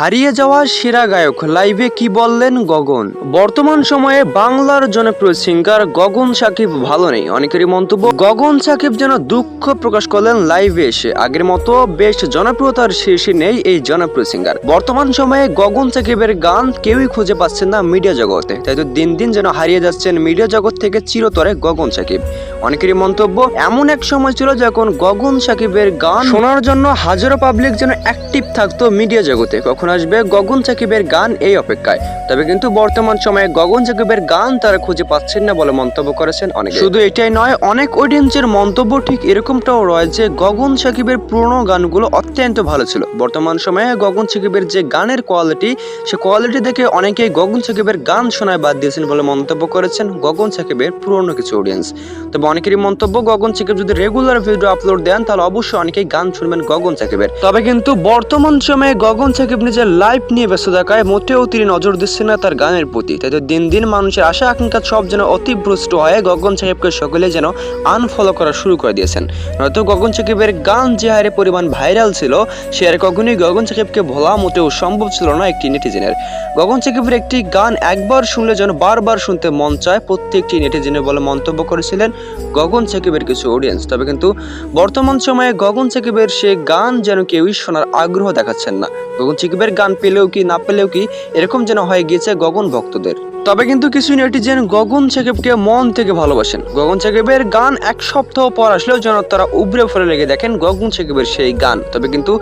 হারিয়ে যাওয়া সেরা গায়ক লাইভে কি বললেন গগন? বর্তমান সময়ে বাংলার জনপ্রিয় সিঙ্গার গগন সাকিব ভালো নেই। অনেকেরই মন্তব্য, গগন সাকিব যেন দুঃখ প্রকাশ করলেন লাইভে এসে। আগের মতো বেশ জনপ্রিয়তার শীর্ষে নেই এই জনপ্রিয় সিঙ্গার। বর্তমান সময়ে গগন সাকিবের গান কেউই খুঁজে পাচ্ছেন না মিডিয়া জগতে। তাই তো দিন দিন যেন হারিয়ে যাচ্ছেন মিডিয়া জগৎ থেকে চিরতরে গগন সাকিব। অনেকেরই মন্তব্য, এমন এক সময় ছিল যখন গগন সাকিবের গান শোনার জন্য হাজারো পাবলিক যেন অ্যাক্টিভ থাকতো মিডিয়া জগতে। কখন আসবে গগন সাকিবের গান এই অপেক্ষায়? তবে কিন্তু বর্তমান সময়ে গগন সাকিবের গান তারা খুঁজে পাচ্ছেন না বলে মন্তব্য করেছেন অনেকে। শুধু এটাই নয়, অনেক অডিয়েন্সের মন্তব্য ঠিক এরকমটাও রয়েছে, গগন সাকিবের পুরনো গানগুলো অত্যন্ত ভালো ছিল। বর্তমান সময়ে গগন সাকিবের যে গানের কোয়ালিটি সে কোয়ালিটি দেখে অনেকেই গগন সাকিবের গান শোনায় বাদ দিয়েছেন বলে মন্তব্য করেছেন গগন সাকিবের পুরনো কিছু অডিয়েন্স তবে অনেকেরই মন্তব্য, গগন সাকিব যদি রেগুলার ভিডিও আপলোড দেন, তাহলে অবশ্যই অনেকেই গান শুনবেন গগন সাকিবের তবে কিন্তু বর্তমান সময়ে গগন সাকিব নিজের লাইফ নিয়ে ব্যস্ত থাকায় মোটেও তিনি নজর দিচ্ছেন না তার গানের প্রতি। তাই তো দিন দিন মানুষের আশা, আকাঙ্ক্ষা সব যেন অতিভ্রষ্ট হয়ে গগন সাহেবকে সকলে যেন আনফলো করা শুরু করে দিয়েছেন। নয়তো গগন সাকিবের গান যে হারে পরিমাণ ভাইরাল ছিল, সে আর কখনোই গগন সাকিবকে ভোলা মোটেও সম্ভব ছিল না একটি নেটিজেনের গগন সাকিবের একটি গান একবার শুনলে যেন বারবার শুনতে মন চায় প্রত্যেকটি নেটিজেনের বলে মন্তব্য করেছিলেন গগন সাকিবের কিছু অডিয়েন্স তবে কিন্তু বর্তমান সময়ে গগন সাকিবের সে গান যেন কেউই শোনার আগ্রহ দেখাচ্ছেন না। গগন সাকিবের গান পেলেও কি, না পেলেও কি, এরকম যেন হয়ে গিয়েছে গগন ভক্তদের। তবে কিন্তু কিছু নেটিজেন গগন সাকিবকে মন থেকে ভালোবাসেন। গগন সাকিবের গান এক সপ্তাহ পর আসলেও যেন তারা উবরে ফেলে লেগে দেখেন গগন সাকিবের সেই গান। তবে কিন্তু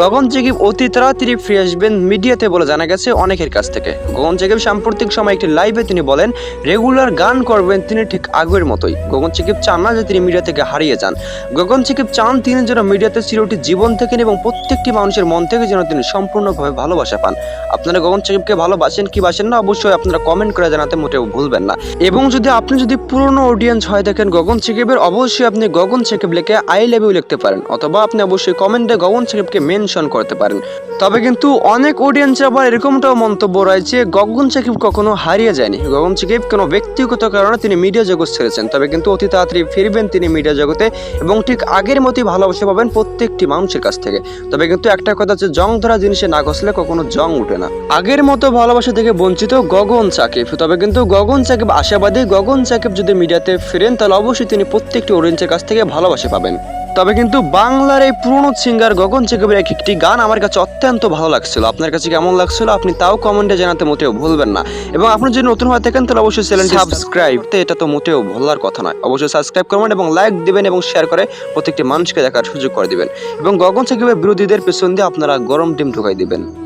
গগন সাকিব অতি তাড়াতাড়ি ফিরে আসবেন মিডিয়াতে বলে জানা গেছে অনেকের কাছ থেকে। গগন সাকিব সাম্প্রতিক সময় একটি লাইভে তিনি বলেন, রেগুলার গান করবেন তিনি ঠিক আগের মতোই। গগন সাকিব চান না যে তিনি মিডিয়া থেকে হারিয়ে যান। গগন সাকিব চান তিনি যেন মিডিয়াতে চিরটি জীবন থেকে এবং প্রত্যেকটি মানুষের মন থেকে যেন তিনি সম্পূর্ণভাবে ভালোবাসা পান। আপনারা গগন সাকিবকে ভালোবাসেন কি বাসেন না? অবশ্যই আপনারা কমেন্ট করে জানাতে মোটেও ভুলবেন না। এবং যদি আপনি যদি পুরনো অডিয়েন্স হয় দেখেন গগন সাকিবের অবশ্যই আপনি গগন সাকিব লিখে আই লাভ ইউ লিখতে পারেন, অথবা আপনি অবশ্যই কমেন্টে গগন সাকিবকে মেনশন করতে পারেন। তবে কিন্তু অনেক অডিয়েন্সের আবার এরকমটাও মন্তব্য রয়েছে গগন সাকিব কখনো হারিয়ে যায়নি। গগন সাকিব কোনো ব্যক্তিগত কারণে তিনি মিডিয়া জগৎ ছেড়েছেন, তবে কিন্তু অতি তাড়াতাড়ি ফিরবেন তিনি মিডিয়া জগতে এবং ঠিক আগের মতোই ভালোবাসা পাবেন প্রত্যেকটি মানুষের কাছ থেকে। তবে কিন্তু একটা কথা হচ্ছে জং ধরা জিনিসে না ঘষলে কখনো জং উঠে না। আগের মতো ভালোবাসা থেকে বঞ্চিত গগন সাকিব তবে কিন্তু গগন সাকিব আশাবাদী। গগন সাকিব যদি মিডিয়াতে ফেরেন, তাহলে অবশ্যই তিনি প্রত্যেকটি অডিয়েন্সের কাছ থেকে ভালোবাসা পাবেন। তবে কিন্তু বাংলার এই পুরনো সিঙ্গার গগন সাকিবের এক একটি গান আমার কাছে অত্যন্ত ভালো লাগছিল। আপনার কাছে কেমন লাগছিল আপনি তাও কমেন্টে জানাতে মোটেও ভুলবেন না। এবং আপনি যদি নতুন হয়ে থাকেন, তাহলে অবশ্যই চ্যানেলটি সাবস্ক্রাইব তো এটা তো মোটেও ভোলার কথা নয়। অবশ্যই সাবস্ক্রাইব করবেন এবং লাইক দিবেন এবং শেয়ার করে প্রত্যেকটি মানুষকে দেখার সুযোগ করে দিবেন। এবং গগন সাকিবের বিরোধীদের পেছন দিয়ে আপনারা গরম ডিম ঢুকাই দিবেন।